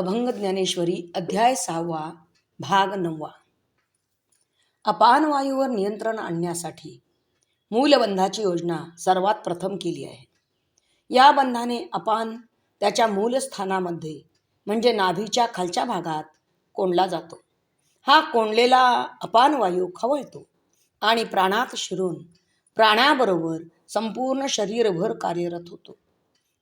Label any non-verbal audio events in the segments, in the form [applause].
अभंग ज्ञानेश्वरी अध्याय सहावा भाग नववा. अपान वायूवर नियंत्रण आणण्यासाठी मूलबंधाची योजना सर्वात प्रथम केली आहे. या बंधाने अपान त्याच्या मूलस्थानामध्ये म्हणजे नाभीच्या खालच्या भागात कोंडला जातो. हा कोंडलेला अपान वायू खवळतो आणि प्राणात शिरून प्राणाबरोबर संपूर्ण शरीरभर कार्यरत होतो.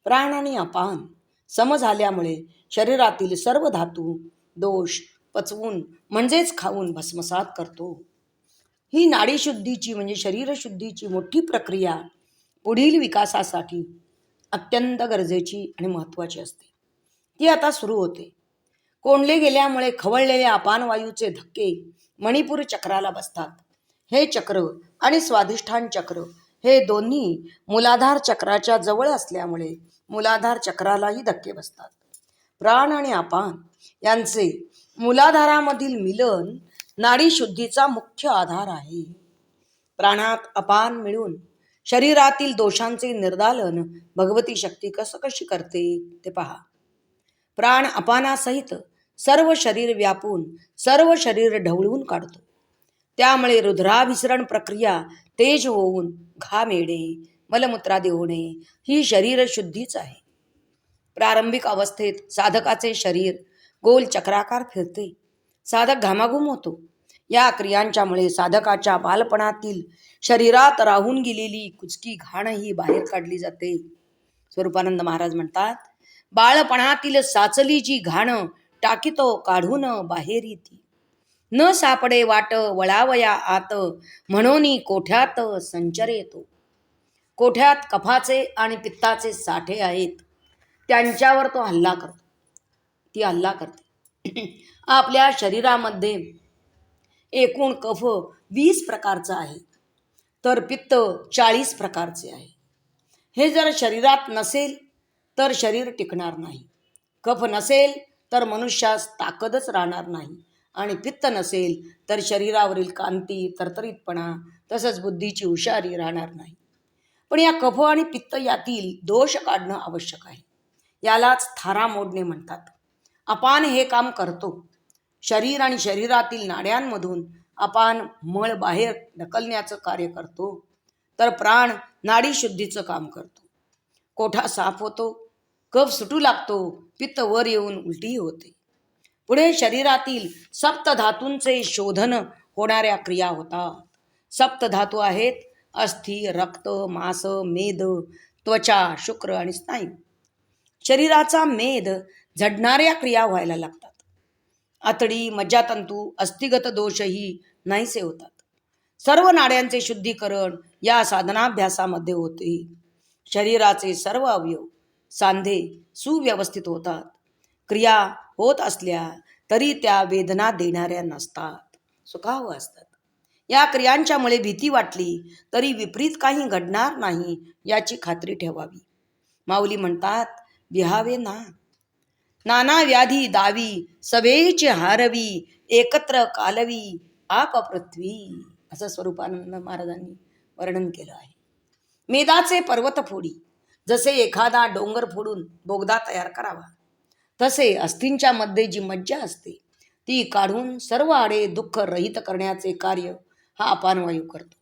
प्राण आणि अपान सम झाल्यामुळे शरीरातील सर्व धातू दोष पचवून म्हणजेच खाऊन भस्मसात करतो. ही नाडीशुद्धीची म्हणजे शरीरशुद्धीची मोठी प्रक्रिया पुढील विकासासाठी अत्यंत गरजेची आणि महत्त्वाची असते. ती आता सुरू होते. कोंडले गेल्यामुळे खवळलेल्या अपानवायूचे धक्के मणिपूर चक्राला बसतात. हे चक्र आणि स्वाधिष्ठान चक्र हे दोन्ही मूलाधार चक्राच्या जवळ असल्यामुळे मूलाधार चक्रालाही धक्के बसतात. प्राण आणि अपान यांचे मूलाधारामधील मिलन नाडीशुद्धीचा मुख्य आधार आहे. प्राणात अपान मिळून शरीरातील दोषांचे निर्दालन भगवती शक्ती कसं कशी करते ते पहा. प्राण अपानासहित सर्व शरीर व्यापून सर्व शरीर ढवळून काढतो. त्यामुळे रुद्राभिसरण प्रक्रिया तेज होऊन घाम येणे मलमूत्रादी होणे ही शरीर शुद्धीच आहे. प्रारंभिक अवस्थेत साधकाचे शरीर गोल चक्राकार फिरते. साधक घामाघूम होतो. या क्रियांच्यामुळे साधकाच्या बालपणातील शरीरात राहून गेलेली कुचकी घाणही बाहेर काढली जाते. स्वरूपानंद महाराज म्हणतात बाळपणातील साचलीची घाण टाकीतो काढून बाहेर येते. न सापडे वाट वळावया आत म्हणून कोठ्यात संचर येतो. कोठ्यात कफाचे आणि पित्ताचे साठे आहेत त्यांच्यावर तो हल्ला करतो. ती हल्ला करते. [clears throat] आपल्या शरीरामध्ये एकूण कफ वीस प्रकारचा आहे तर पित्त चाळीस प्रकारचे आहे. हे जर शरीरात नसेल तर शरीर टिकणार नाही. कफ नसेल तर मनुष्यास ताकदच राहणार नाही. आणि पित्त नसेल तर शरीरावरील कांती तरतरीतपणा तसंच बुद्धीची हुशारी राहणार नाही. पण या कफ आणि पित्त यातील दोष काढणं आवश्यक आहे. यालाच थारा मोडणे म्हणतात. अपान हे काम करतो. शरीर आणि शरीरातील नाड्यांमधून अपान मळ बाहेर ढकलण्याचं कार्य करतो तर प्राण नाडी शुद्धीचं काम करतो. कोठा साफ होतो कफ सुटू लागतो पित्त वर येऊन उलटीही होते. पुढे शरीरातील सप्त धातूंचे शोधन होणाऱ्या क्रिया होतात. सप्त धातू आहेत अस्थि रक्त मांस मेद त्वचा शुक्र आणि स्नायू. शरीराचा मेद झडणाऱ्या क्रिया व्हायला लागतात. आतडी मज्जातंतू अस्थिगत दोषही नाहीसे होतात. सर्व नाड्यांचे शुद्धीकरण या साधनाभ्यासामध्ये होते. शरीराचे सर्व अवयव सांधे सुव्यवस्थित होतात. क्रिया होत असल्या तरी त्या वेदना देणाऱ्या नसतात. सुखाव असतात. या क्रियांच्यामुळे भीती वाटली तरी विपरीत काही घडणार नाही याची खात्री ठेवावी. माऊली म्हणतात विहावे ना. नाना व्याधी दावी सवेचे हारवी एकत्र कालवी आप पृथ्वी. असं स्वरूपानंद महाराजांनी वर्णन केलं आहे. मेदाचे पर्वत फोडी जसे एखादा डोंगर फोडून बोगदा तयार करावा तसे अस्थींच्या मध्ये जी मज्जा असते ती काढून सर्व आडे दुःख रहित करण्याचे कार्य हा अपानवायू करतो.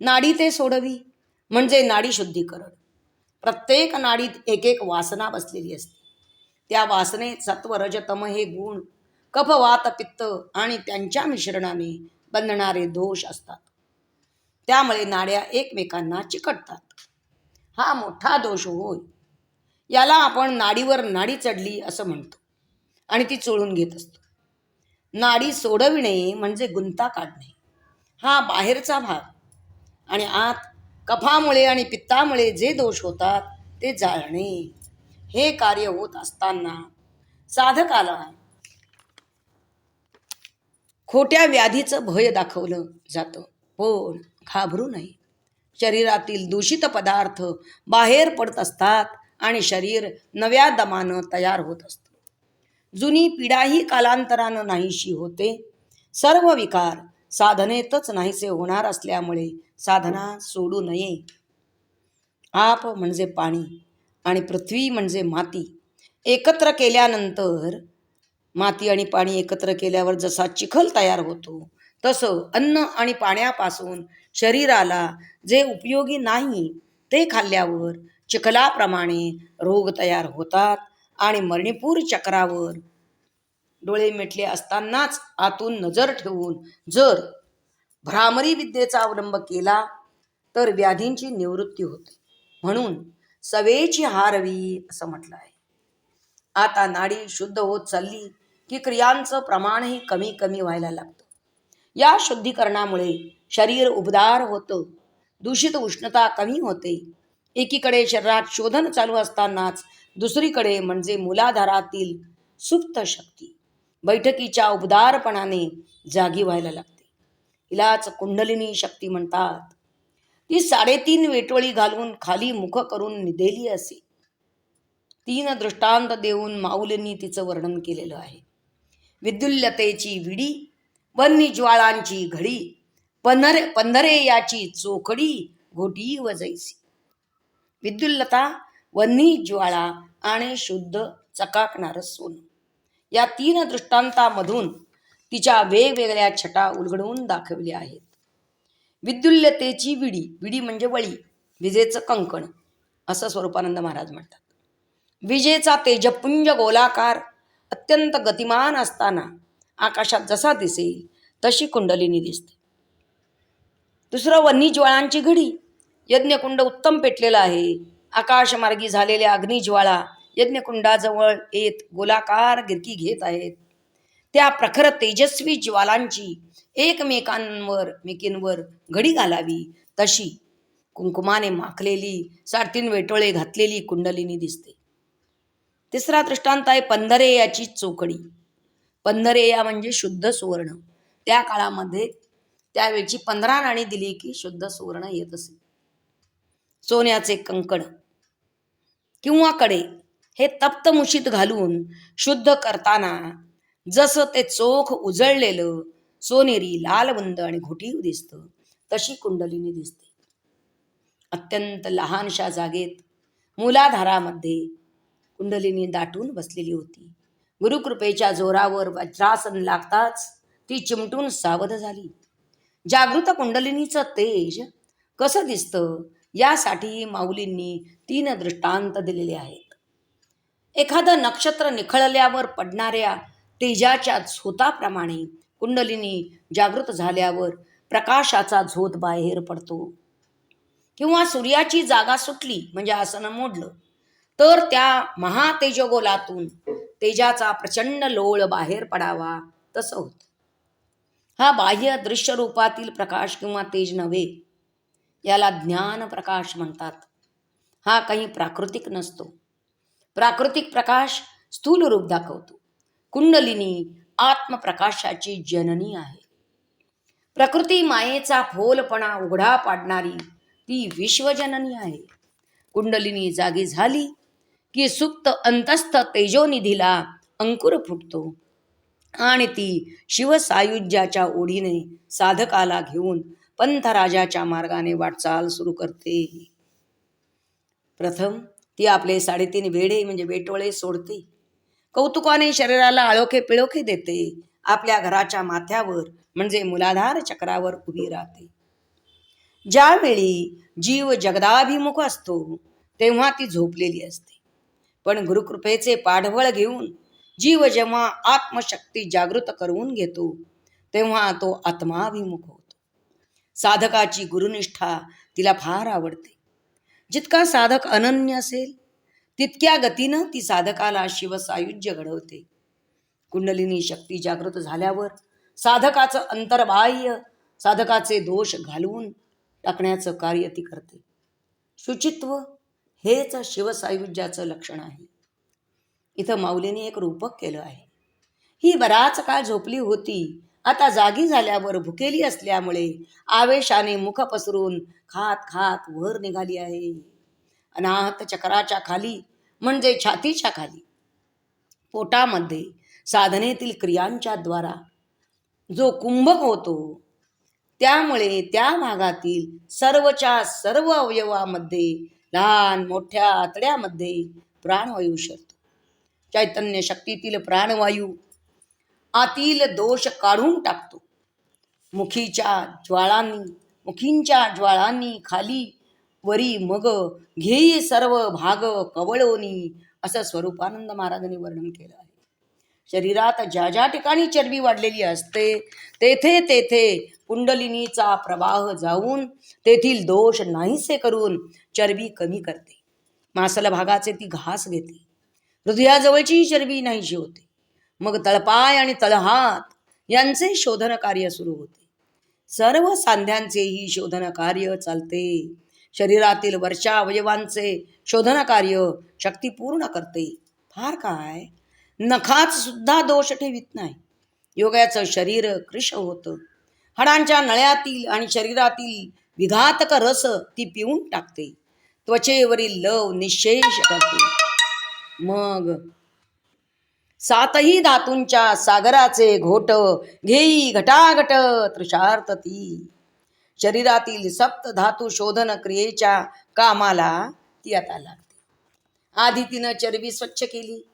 नाडी ते सोडवी म्हणजे नाडी शुद्धीकरण. प्रत्येक नाडीत एक एक वासना बसलेली असते. त्या वासनेत सत्व रजतम हे गुण कफ वात पित्त आणि त्यांच्या मिश्रणाने बंधणारे दोष असतात. त्यामुळे नाड्या एकमेकांना चिकटतात. हा मोठा दोष होय. याला आपण नाडीवर नाडी चढली असं म्हणतो. आणि ती चोळून घेत असतो. नाडी सोडविणे म्हणजे गुंता काढणे. हा बाहेरचा भाग. आणि आत कफामुळे आणि पित्तामुळे जे दोष होतात ते जाळणे. हे कार्य होत असताना साधकाला खोट्या व्याधीचं भय दाखवलं जातं. पण घाबरू नये. शरीरातील दूषित पदार्थ बाहेर पडत असतात आणि शरीर नव्या दमानं तयार होत असतं. जुनी पिढाही कालांतरानं नाहीशी होते. सर्व विकार साधनेतच नाहीसे होणार असल्यामुळे साधना सोडू नये. आप म्हणजे पाणी आणि पृथ्वी म्हणजे माती. एकत्र केल्यानंतर माती आणि पाणी एकत्र केल्यावर जसा चिखल तयार होतो तसं अन्न आणि पाण्यापासून शरीराला जे उपयोगी नाही ते खाल्ल्यावर चिखलाप्रमाणे रोग तयार होतात आणि मरणीपूर चक्रावर डोळे मिटले असतानाच आतून नजर ठेवून जर भ्रामरी विद्येचा अवलंब केला तर व्याधींची निवृत्ती होते. म्हणून सवेची हारवी असं म्हटलं आहे. आता नाडी शुद्ध होत चालली की क्रियांचं प्रमाणही कमी कमी व्हायला लागतं. या शुद्धीकरणामुळे शरीर उबदार होतं दूषित उष्णता कमी होते एकीकडे शरीरात शोधन चालू असतानाच दुसरीकडे म्हणजे मुलाधारातील सुप्त शक्ती. बैठकीच्या उबदारपणाने जागी व्हायला लागते. हिलाच कुंडलिनी शक्ती म्हणतात. ती साडेतीन वेटोळी घालून खाली मुख करून निदेली असे. तीन दृष्टांत देऊन माऊलींनी तिचं वर्णन केलेलं आहे. विद्युल्यतेची विडी वन्नी ज्वाळांची घडी पनरे पंधरे याची चोखडी घोटी व विद्युल्लता वन्नी ज्वाळा आणि शुद्ध चकाकणारं सोनं. या तीन दृष्टांतामधून तिच्या वेगवेगळ्या छटा उलगडून दाखवल्या आहेत. विद्युल्यतेची विडी विडी म्हणजे वळी विजेचं कंकण असं स्वरूपानंद महाराज म्हणतात. विजेचा तेजपुंज गोलाकार अत्यंत गतिमान असताना आकाशात जसा दिसेल तशी कुंडलिनी दिसते. दुसरं वन्नी ज्वाळांची घडी यज्ञकुंड उत्तम पेटलेलं आहे. आकाशमार्गी झालेल्या अग्निज्वाळा यज्ञकुंडाजवळ येत गोलाकार गिरकी घेत आहेत. त्या प्रखर तेजस्वी ज्वालांची एकमेकांवर मेकींवर घडी घालावी. तशी कुंकुमाने माखलेली साडेतीन वेटोळे घातलेली कुंडलिनी दिसते. तिसरा दृष्टांत आहे पंधरे याची चोकडी. पंधरे या म्हणजे शुद्ध सुवर्ण. त्या काळामध्ये त्यावेळची पंधरा राणी दिली की शुद्ध सुवर्ण येत असे. सोन्याचे कंकण. किंवा कडे हे तप्त मुशीत घालून शुद्ध करताना जसं ते चोख उजळलेलं सोनेरी लालबंद आणि घोटीव दिसतं तशी कुंडलिनी दिसते. अत्यंत लहानशा जागेत मुलाधारामध्ये कुंडलिनी दाटून बसलेली होती. गुरुकृपेच्या जोरावर वज्रासन लागताच ती चिमटून सावध झाली. जागृत कुंडलिनीचं तेज कसं दिसतं? यासाठी माऊलींनी तीन दृष्टांत दिलेले आहेत. एखादं नक्षत्र निखळल्यावर पडणाऱ्या तेजाच्या झोताप्रमाणे कुंडलिनी जागृत झाल्यावर प्रकाशाचा झोत बाहेर पडतो. किंवा सूर्याची जागा सुटली म्हणजे आसनं मोडलं तर त्या महातेजगोलातून तेजाचा प्रचंड लोळ बाहेर पडावा तसं होत. हा बाह्य दृश्य रूपातील प्रकाश किंवा तेज नव्हे याला ज्ञान प्रकाश म्हणतात. हा काही प्राकृतिक नसतो. प्राकृतिक प्रकाश स्थूल रूप दाखवतो. कुंडलिनी आत्मप्रकाशाची जननी आहे. प्रकृती मायेचा फोलपणा उघडा पाडणारी ती विश्वजननी आहे. कुंडलिनी जागी झाली की सुप्त अंतस्थ तेजोनिधीला अंकुर फुटतो आणि ती शिवसायुज्याच्या ओढीने साधकाला घेऊन पंथराजाच्या मार्गाने वाटचाल सुरू करते. प्रथम ती आपले साडेतीन वेडे म्हणजे वेटोळे सोडते. कौतुकाने शरीराला आळोखे पिळोखे देते. आपल्या घराच्या माथ्यावर म्हणजे मुलाधार चक्रावर उभी राहते. ज्यावेळी जीव जगदाभिमुख असतो तेव्हा ती झोपलेली असते. पण गुरुकृपेचे पाठबळ घेऊन जीव जेव्हा आत्मशक्ती जागृत करून घेतो तेव्हा तो आत्माभिमुख होतो. साधकाची गुरुनिष्ठा तिला फार आवडते. जितका साधक अनन्य असेल तितक्या गतीनं ती साधकाला शिवसायुज्य घडवते. कुंडलिनी शक्ती जागृत झाल्यावर साधकाचं अंतर्बाह्य साधकाचे दोष घालवून टाकण्याचं कार्य ती करते. शुचित्व हेच शिवसायुज्याचं लक्षण आहे. इथं माऊलीने एक रूपक केलं आहे. ही बराच काळ झोपली होती आता जागी झाल्यावर भुकेली असल्यामुळे आवेशाने मुख पसरून खात खात वर निघाली आहे. अनाहत चक्राच्या खाली म्हणजे छातीच्या खाली. पोटामध्ये साधनेतील क्रियांच्या द्वारा जो कुंभक होतो त्यामुळे त्या भागातील सर्वच्या सर्व अवयवामध्ये लहान मोठ्या आतड्यामध्ये प्राणवायू शिरतो चैतन्य शक्तीतील प्राणवायू आतील दोष काढून टाकतो. मुखीच्या ज्वाळांनी मुखींच्या ज्वाळांनी खाली वरी मग घेई सर्व भाग कवळोनी असं स्वरूपानंद महाराजांनी वर्णन केलं आहे. शरीरात ज्या ज्या ठिकाणी चरबी वाढलेली असते तेथे तेथे कुंडलिनीचा प्रवाह जाऊन तेथील दोष नाहीसे करून चरबी कमी करते. मासल भागाचे ती घास घेते. हृदयाजवळची चरबी नाहीशी होते. मग तळपाय आणि तळहात यांचे शोधन कार्य सुरू होते. सर्व सांध्यांचेही शोधन कार्य चालते. शरीरातील वर्षा अवयवांचे शोधन कार्य शक्ती पूर्ण करते. फार काय? नखात सुद्धा दोष ठेवीत नाही. योगाचं शरीर कृष होतं. हाडांच्या नळ्यातील आणि शरीरातील विघातक रस ती पिऊन टाकते. त्वचेवरील लव निशेष करते. मग सातही धातूंच्या सागराचे घोट घेई घटाघट तृषार्थती. शरीरातील सप्त धातू शोधन क्रियेच्या कामाला ती आता लागते. आधी तिनं चरबी स्वच्छ केली.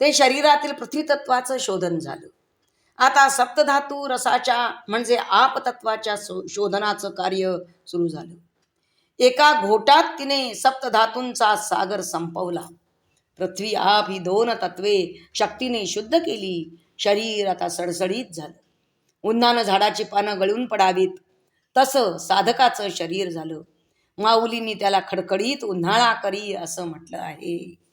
ते शरीरातील पृथ्वीतत्वाचं शोधन झालं. आता सप्तधातू रसाच्या म्हणजे आपतत्वाच्या शो शोधनाचं कार्य सुरू झालं. एका घोटात तिने सप्तधातूंचा सागर संपवला. पृथ्वी आप ही दोन तत्वे शक्तीने शुद्ध केली. शरीर आता सडसडीत झालं. उन्हानं झाडाची पानं गळून पडावीत. तसं साधकाचं शरीर झालं. माऊलींनी त्याला खडखडीत उन्हाळा करी असं म्हटलं आहे.